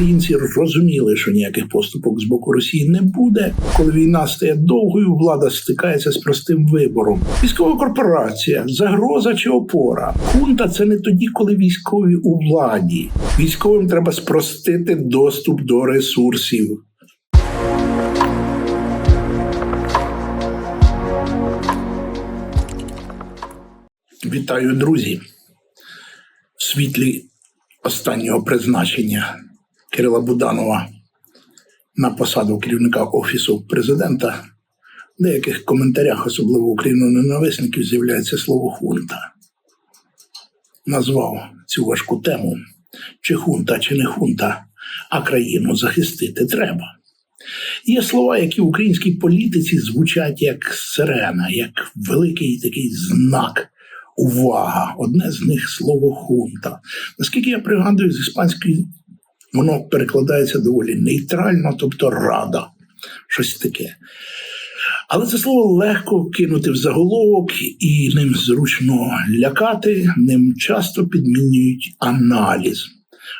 українці розуміли, що ніяких поступок з боку Росії не буде. Коли війна стає довгою, влада стикається з простим вибором. Військова корпорація, загроза чи опора. Хунта це не тоді, коли військові у владі. Військовим треба спростити доступ до ресурсів. Вітаю, друзі! В світлі останнього призначення Кирила Буданова на посаду керівника Офісу президента в деяких коментарях, особливо україноненависників, з'являється слово хунта. Назвав цю важку тему чи хунта, чи не хунта, а країну захистити треба. Є слова, які в українській політиці звучать як сирена, як великий такий знак. Увага! Одне з них слово хунта. Наскільки я пригадую, з іспанської воно перекладається доволі нейтрально, тобто рада, щось таке. Але це слово легко кинути в заголовок, і ним зручно лякати, ним часто підмінюють аналіз.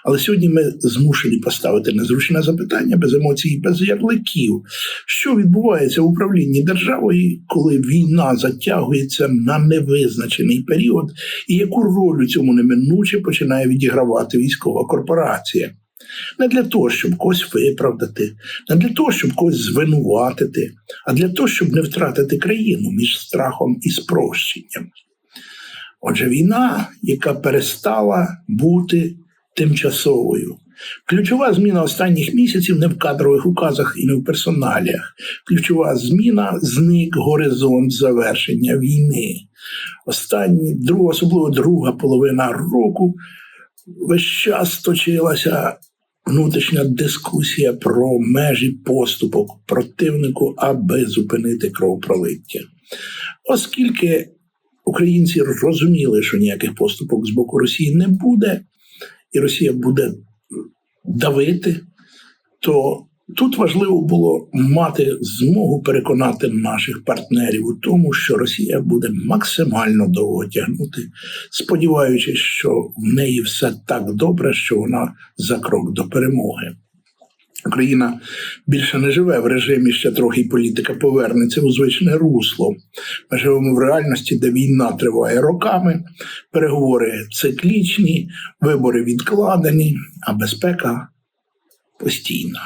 Але сьогодні ми змушені поставити незручне запитання без емоцій, без ярликів. Що відбувається в управлінні державою, коли війна затягується на невизначений період, і яку роль у цьому неминуче починає відігравати військова корпорація? Не для того, щоб когось виправдати, не для того, щоб когось звинуватити, а для того, щоб не втратити країну між страхом і спрощенням. Отже, війна, яка перестала бути тимчасовою. Ключова зміна останніх місяців не в кадрових указах і не в персоналіях. Ключова зміна зник горизонт завершення війни. Останні, друга, особливо друга половина року, весь час точилася внутрішня дискусія про межі поступок противнику, аби зупинити кровопролиття. Оскільки українці розуміли, що ніяких поступок з боку Росії не буде, і Росія буде давити, то тут важливо було мати змогу переконати наших партнерів у тому, що Росія буде максимально довго тягнути, сподіваючись, що в неї все так добре, що вона за крок до перемоги. Україна більше не живе в режимі ще трохи політика повернеться у звичне русло. Ми живемо в реальності, де війна триває роками, переговори циклічні, вибори відкладені, а безпека постійна.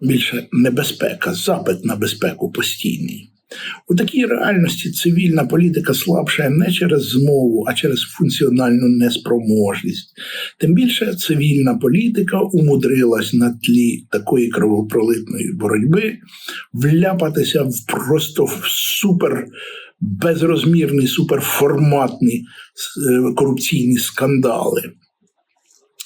Більше небезпека, запит на безпеку постійний. У такій реальності цивільна політика слабшає не через змову, а через функціональну неспроможність. Тим більше цивільна політика умудрилась на тлі такої кровопролитної боротьби вляпатися в просто в супер безрозмірні, суперформатні е, корупційні скандали.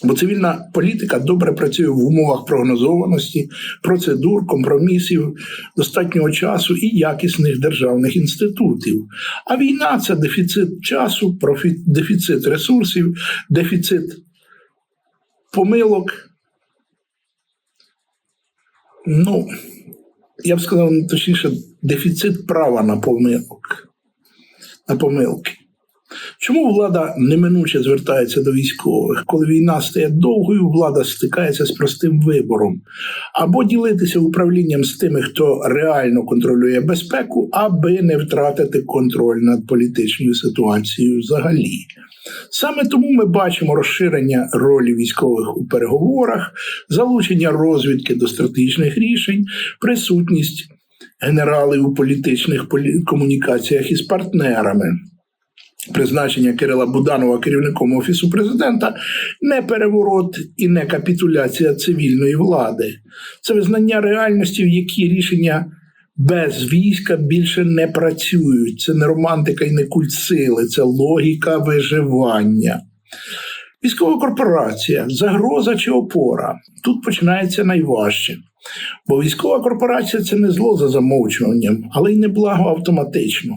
Бо цивільна політика добре працює в умовах прогнозованості, процедур, компромісів, достатнього часу і якісних державних інститутів. А війна це дефіцит часу, дефіцит ресурсів, дефіцит помилок. Ну, я б сказав, точніше, дефіцит права на помилок. На помилки. Чому влада неминуче звертається до військових? Коли війна стає довгою, влада стикається з простим вибором або ділитися управлінням з тими, хто реально контролює безпеку, аби не втратити контроль над політичною ситуацією взагалі. Саме тому ми бачимо розширення ролі військових у переговорах, залучення розвідки до стратегічних рішень, присутність генералів у політичних комунікаціях із партнерами. Призначення Кирила Буданова керівником офісу президента не переворот і не капітуляція цивільної влади. Це визнання реальності, в якій рішення без війська більше не працюють. Це не романтика і не культ сили, це логіка виживання. Військова корпорація, загроза чи опора. Тут починається найважче. Бо військова корпорація це не зло за замовчуванням, але й не благо автоматично.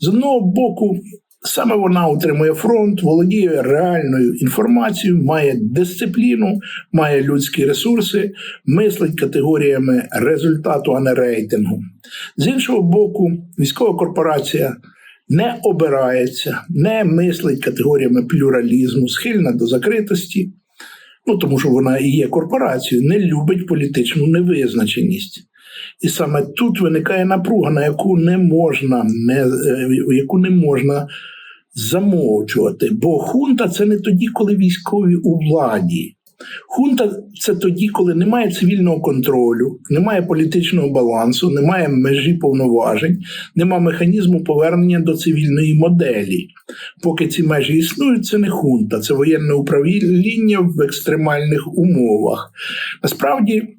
З одного боку, Саме вона утримує фронт, володіє реальною інформацією, має дисципліну, має людські ресурси, мислить категоріями результату, а не рейтингу. З іншого боку, військова корпорація не обирається, не мислить категоріями плюралізму, схильна до закритості, ну тому що вона і є корпорацією, не любить політичну невизначеність. І саме тут виникає напруга, на яку не можна, не, е, яку не можна замовчувати. Бо хунта це не тоді, коли військові у владі. Хунта це тоді, коли немає цивільного контролю, немає політичного балансу, немає межі повноважень, немає механізму повернення до цивільної моделі. Поки ці межі існують, це не хунта, це воєнне управління в екстремальних умовах. Насправді.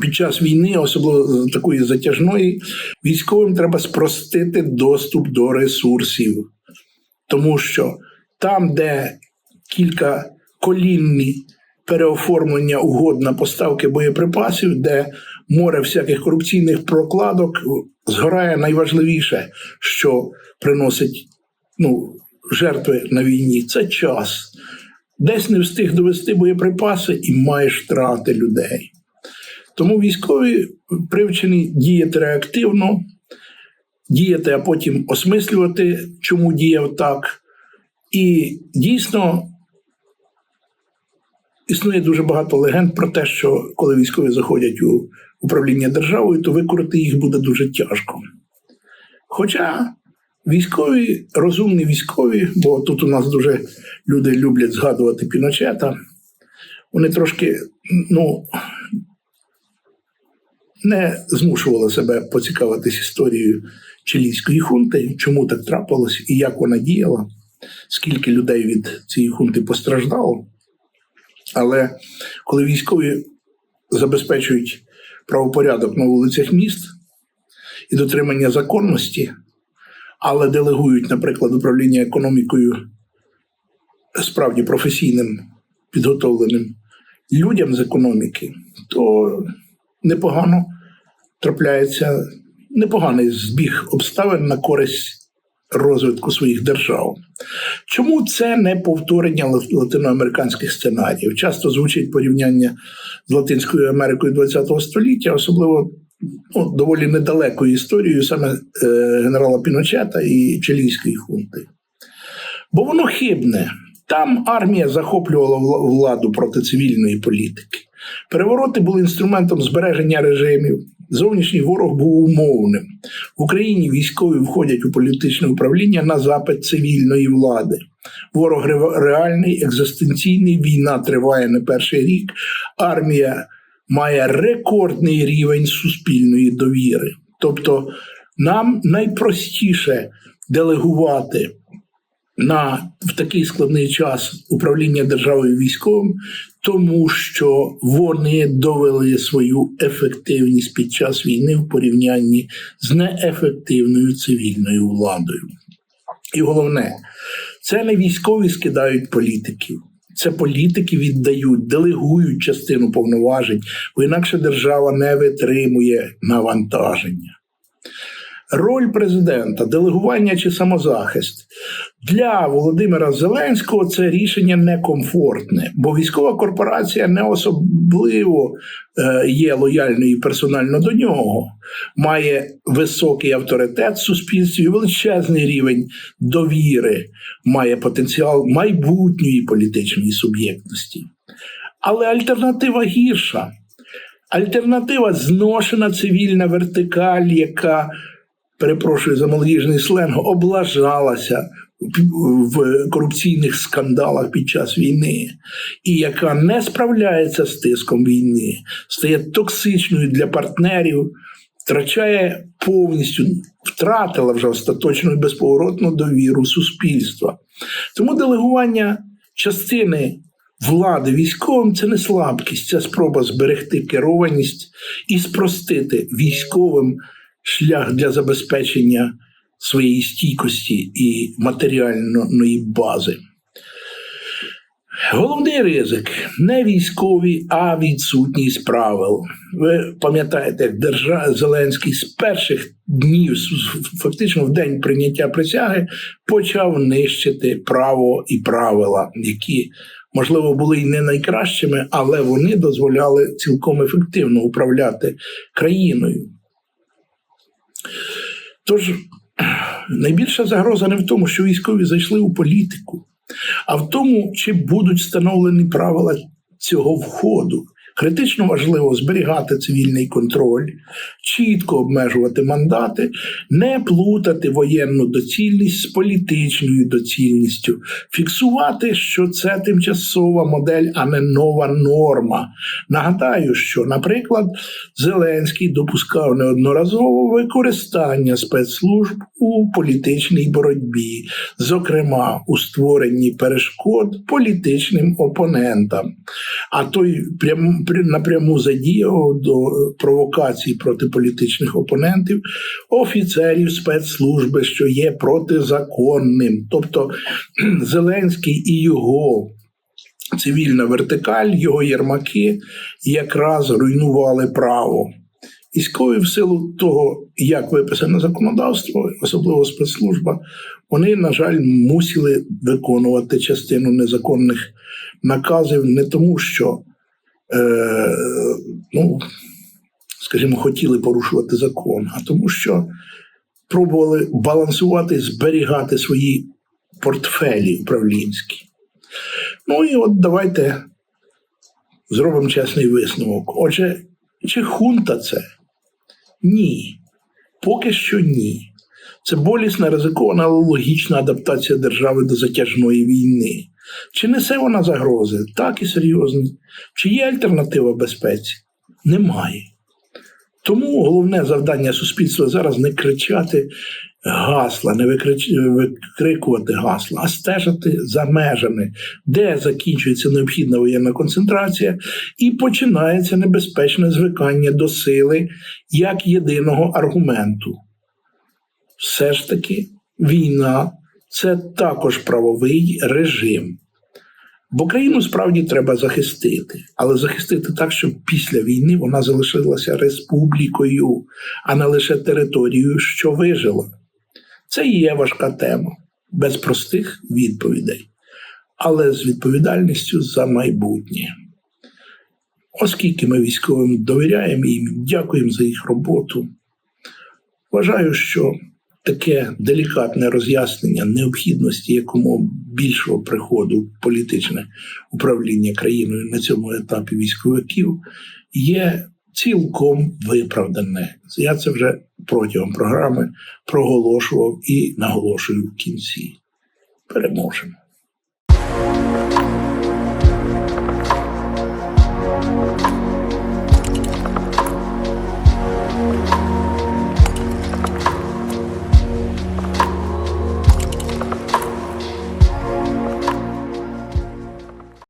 Під час війни, особливо такої затяжної, військовим треба спростити доступ до ресурсів, тому що там, де кілька колінні переоформлення угод на поставки боєприпасів, де море всяких корупційних прокладок згорає найважливіше, що приносить ну, жертви на війні, це час. Десь не встиг довести боєприпаси і маєш втрати людей. Тому військові привчені діяти реактивно, діяти, а потім осмислювати, чому діяв так. І дійсно існує дуже багато легенд про те, що коли військові заходять у управління державою, то викорити їх буде дуже тяжко. Хоча військові, розумні військові, бо тут у нас дуже люди люблять згадувати Піночета, вони трошки, ну, не змушували себе поцікавитись історією чилійської хунти, чому так трапилось і як вона діяла, скільки людей від цієї хунти постраждало. Але коли військові забезпечують правопорядок на вулицях міст і дотримання законності, але делегують, наприклад, управління економікою справді професійним підготовленим людям з економіки, то непогано трапляється непоганий збіг обставин на користь розвитку своїх держав. Чому це не повторення латиноамериканських сценаріїв? Часто звучить порівняння з Латинською Америкою ХХ століття, особливо ну, доволі недалекою історією саме е, генерала Піночета і Чилійської хунти. Бо воно хибне. Там армія захоплювала владу проти цивільної політики. Перевороти були інструментом збереження режимів. Зовнішній ворог був умовним. В Україні військові входять у політичне управління на запит цивільної влади. Ворог реальний, екзистенційний, війна триває не перший рік. Армія має рекордний рівень суспільної довіри. Тобто, нам найпростіше делегувати на в такий складний час управління державою військовим, тому що вони довели свою ефективність під час війни в порівнянні з неефективною цивільною владою. І головне, це не військові скидають політиків. Це політики віддають, делегують частину повноважень, бо інакше держава не витримує навантаження. Роль президента, делегування чи самозахист для Володимира Зеленського це рішення некомфортне, бо військова корпорація не особливо е, є лояльною персонально до нього, має високий авторитет в суспільстві, величезний рівень довіри, має потенціал майбутньої політичної суб'єктності. Але альтернатива гірша. Альтернатива зношена цивільна вертикаль, яка перепрошую за молодіжний сленг, облажалася в корупційних скандалах під час війни, і яка не справляється з тиском війни, стає токсичною для партнерів, втрачає повністю, втратила вже остаточну і безповоротну довіру суспільства. Тому делегування частини. Влади військовим це не слабкість, це спроба зберегти керованість і спростити військовим шлях для забезпечення своєї стійкості і матеріальної бази. Головний ризик не військовий, а відсутність правил. Ви пам'ятаєте, як держав Зеленський з перших днів, фактично в день прийняття присяги, почав нищити право і правила, які, можливо, були і не найкращими, але вони дозволяли цілком ефективно управляти країною. Тож найбільша загроза не в тому, що військові зайшли у політику. а в тому, чи будуть встановлені правила цього входу. Критично важливо зберігати цивільний контроль, чітко обмежувати мандати, не плутати воєнну доцільність з політичною доцільністю, фіксувати, що це тимчасова модель, а не нова норма. Нагадаю, що, наприклад, Зеленський допускав неодноразово використання спецслужб у політичній боротьбі, зокрема у створенні перешкод політичним опонентам. А той прям напряму задіяв до провокацій проти політичних опонентів офіцерів спецслужби, що є протизаконним. Тобто Зеленський і його цивільна вертикаль, його єрмаки якраз руйнували право. Військові в силу того, як виписане законодавство, особливо спецслужба, вони, на жаль, мусили виконувати частину незаконних наказів не тому, що, е, ну, скажімо, хотіли порушувати закон, а тому, що пробували балансувати, зберігати свої портфелі управлінські. Ну і от давайте зробимо чесний висновок. Отже, чи хунта це? Ні. Поки що ні. Це болісна, ризикована, логічна адаптація держави до затяжної війни. Чи несе вона загрози? Так і серйозні. Чи є альтернатива безпеці? Немає. Тому головне завдання суспільства зараз не кричати гасла, не викрикувати гасла, а стежити за межами, де закінчується необхідна воєнна концентрація і починається небезпечне звикання до сили як єдиного аргументу. Все ж таки, війна це також правовий режим. Бо країну справді треба захистити, але захистити так, щоб після війни вона залишилася республікою, а не лише територією, що вижила. Це і є важка тема, без простих відповідей, але з відповідальністю за майбутнє. Оскільки ми військовим довіряємо їм, дякуємо за їх роботу. Вважаю, що таке делікатне роз'яснення необхідності якомога більшого приходу політичне управління країною на цьому етапі військовиків є цілком виправдане. Я це вже протягом програми проголошував і наголошую в кінці. Переможемо.